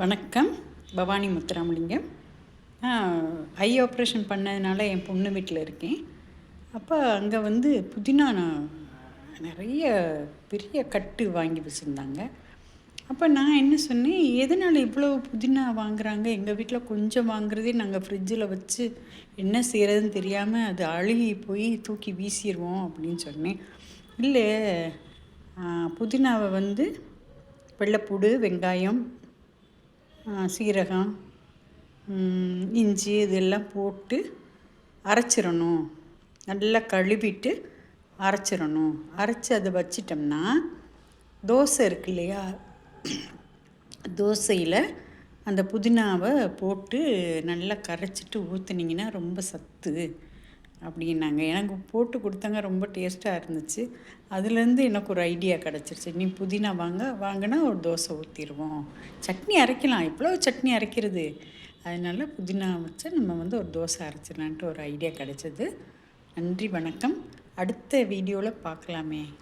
வணக்கம். பவானி முத்துராமலிங்கம். ஐ ஆப்ரேஷன் பண்ணதுனால என் பொண்ணு வீட்டில் இருக்கேன். அப்போ அங்கே வந்து புதினா நான் நிறைய பெரிய கட்டு வாங்கி வச்சுருந்தாங்க. அப்போ நான் என்ன சொன்னேன் எதனால் இவ்வளோ புதினா வாங்குறாங்க? எங்கள் வீட்டில் கொஞ்சம் வாங்குறதே நாங்கள் ஃப்ரிட்ஜில் வச்சு என்ன செய்கிறதுன்னு தெரியாமல் அது அழுகி போய் தூக்கி வீசிடுவோம் அப்படின்னு சொன்னேன். இல்லை புதினாவை வந்து வெள்ளைப்பூடு வெங்காயம் சீரகம் இஞ்சி இதெல்லாம் போட்டு அரைச்சிடணும். நல்லா கழுவிட்டு அரைச்சிடணும். அரைச்சி அதை வச்சிட்டோம்னா தோசை இருக்கு இல்லையா? தோசையில் அந்த புதினாவை போட்டு நல்லா கரைச்சிட்டு ஊற்றுனீங்கன்னா ரொம்ப சத்து. அப்படின்னாங்க. எனக்கு போட்டு கொடுத்தாங்க ரொம்ப டேஸ்ட்டாக இருந்துச்சு. அதுலேருந்து எனக்கு ஒரு ஐடியா கிடச்சிருச்சு. நீ புதினா வாங்க வாங்கினா ஒரு தோசை ஊற்றிடுவோம் சட்னி அரைக்கலாம். எவ்வளோ சட்னி அரைக்கிறது? அதனால் புதினா வச்சு நம்ம வந்து ஒரு தோசை அரைச்சிடலான்ட்டு ஒரு ஐடியா கிடச்சிது. நன்றி வணக்கம். அடுத்த வீடியோவில் பார்க்கலாமே.